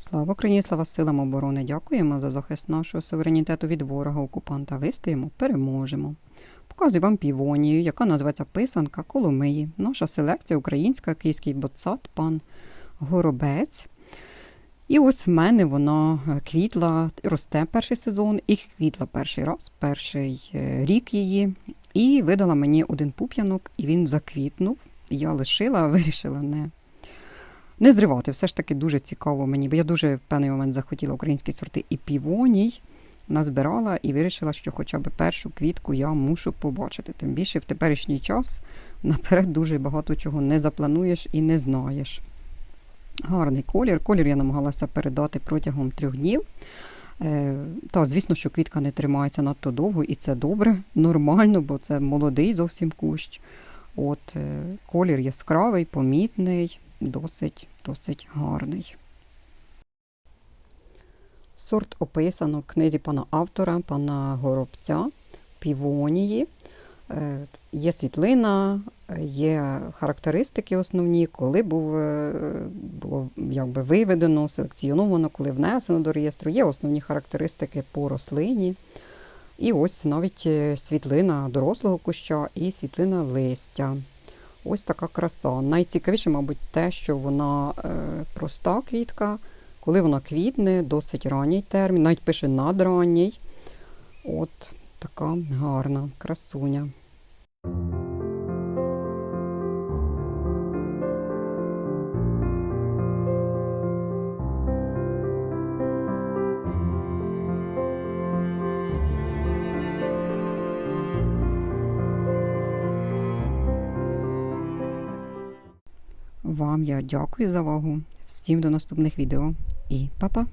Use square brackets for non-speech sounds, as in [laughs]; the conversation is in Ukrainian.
Слава Україні, слава силам оборони! Дякуємо за захист нашого суверенітету від ворога окупанта. Вистоїмо, переможемо. Показую вам півонію, яка називається писанка Коломиї. Наша селекція українська, київський боцат, пан Горобець. І ось в мене вона е, квітла, росте перший сезон, і квітла перший раз, перший е, рік її. І видала мені один пуп'янок, і він заквітнув. Я лишила, [laughs] вирішила не не зривати. Все ж таки дуже цікаво мені, бо я дуже в певний момент захотіла українські сорти і півоній назбирала і вирішила, що хоча б першу квітку я мушу побачити. Тим більше в теперішній час наперед дуже багато чого не заплануєш і не знаєш. Гарний колір. Колір я намагалася передати протягом трьох днів. Е, та, звісно, що квітка не тримається надто довго, і це добре, нормально, бо це молодий зовсім кущ. От, е, колір яскравий, помітний, досить, досить гарний. Сорт описано в книзі пана автора, пана Горобця, півонії. Е, Є світлина, є характеристики основні, коли був, е, було якби виведено, селекціоновано, коли внесено до реєстру. Є основні характеристики по рослині. І ось навіть е, світлина дорослого куща і світлина листя. Ось така краса. Найцікавіше, мабуть, те, що вона е, проста квітка, коли вона квітне, досить ранній термін, навіть пише надранній. От така гарна красуня. Вам я дякую за увагу. Всім до наступних відео і па-па!